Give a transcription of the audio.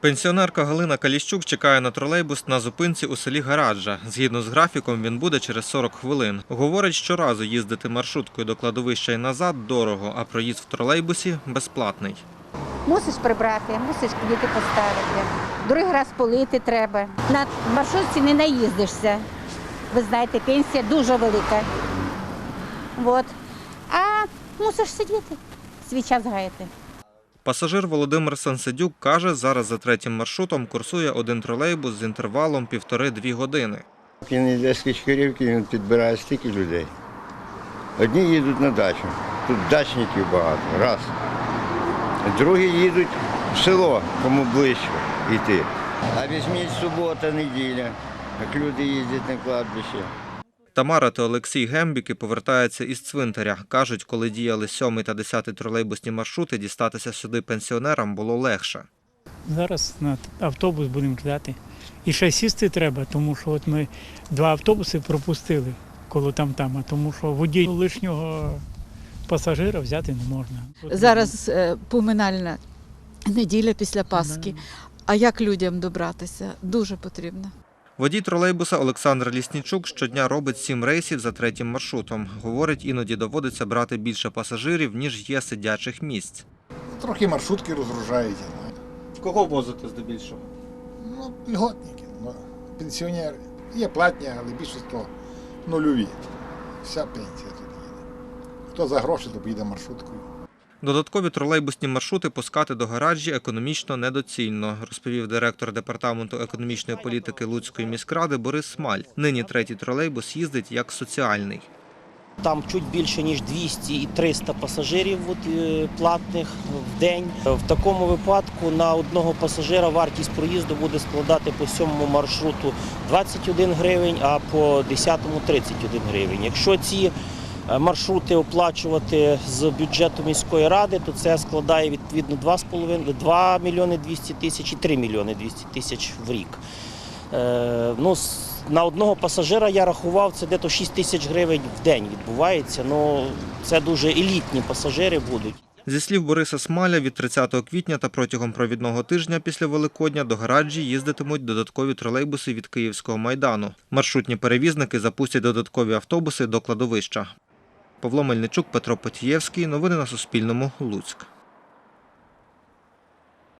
Пенсіонерка Галина Каліщук чекає на тролейбус на зупинці у селі Гараджа. Згідно з графіком, він буде через 40 хвилин. Говорить, щоразу їздити маршруткою до кладовища і назад дорого, а проїзд в тролейбусі безплатний. Мусиш прибрати, мусиш квіти поставити. Другий раз полити треба. На маршрутці не наїздишся. Ви знаєте, пенсія дуже велика. От. А мусиш сидіти, свій час гаяти. Пасажир Володимир Сансидюк каже, зараз за третім маршрутом курсує один тролейбус з інтервалом півтори-дві години. Він йде з Кичкарівки, він підбирає стільки людей. Одні їдуть на дачу, тут дачників багато, раз. Другі їдуть в село, кому ближче йти. А візьміть субота, неділя, як люди їздять на кладбище. Тамара та Олексій Гембіки повертаються із цвинтаря. Кажуть, коли діяли сьомий та десятий тролейбусні маршрути, дістатися сюди пенсіонерам було легше. Зараз на автобус будемо ждати. І ще сісти треба, тому що от ми два автобуси пропустили коло там-там, а тому що водій лишнього пасажира взяти не можна. От Зараз е, поминальна неділя після Пасхи. А як людям добратися? Дуже потрібно. Водій тролейбуса Олександр Ліснічук щодня робить сім рейсів за третім маршрутом. Говорить, іноді доводиться брати більше пасажирів, ніж є сидячих місць. Трохи маршрутки розгружають. ну. Кого возите здебільшого? Ну, льготники, ну, пенсіонери. Є платні, але більшість нульові. Вся пенсія тут їде. Хто за гроші, то поїде маршруткою. Додаткові тролейбусні маршрути пускати до гаражі економічно недоцільно, розповів директор департаменту економічної політики Луцької міськради Борис Смаль. Нині третій тролейбус їздить як соціальний. Там чуть більше ніж 200 і 300 пасажирів е, платних в день. В такому випадку на одного пасажира вартість проїзду буде складати по сьомому маршруту 21 гривень, а по 10-му 31 гривень. Якщо ці маршрути оплачувати з бюджету міської ради, то це складає відповідно 2,5 2 мільйони 200 тисяч і 3 мільйони 200 тисяч в рік. Е, ну, на одного пасажира я рахував, це десь 6 тисяч гривень в день відбувається. Ну, це дуже елітні пасажири будуть. Зі слів Бориса Смаля, від 30 квітня та протягом провідного тижня після Великодня до гаражі їздитимуть додаткові тролейбуси від Київського майдану. Маршрутні перевізники запустять додаткові автобуси до кладовища. Павло Мельничук, Петро Потієвський. Новини на Суспільному. Луцьк.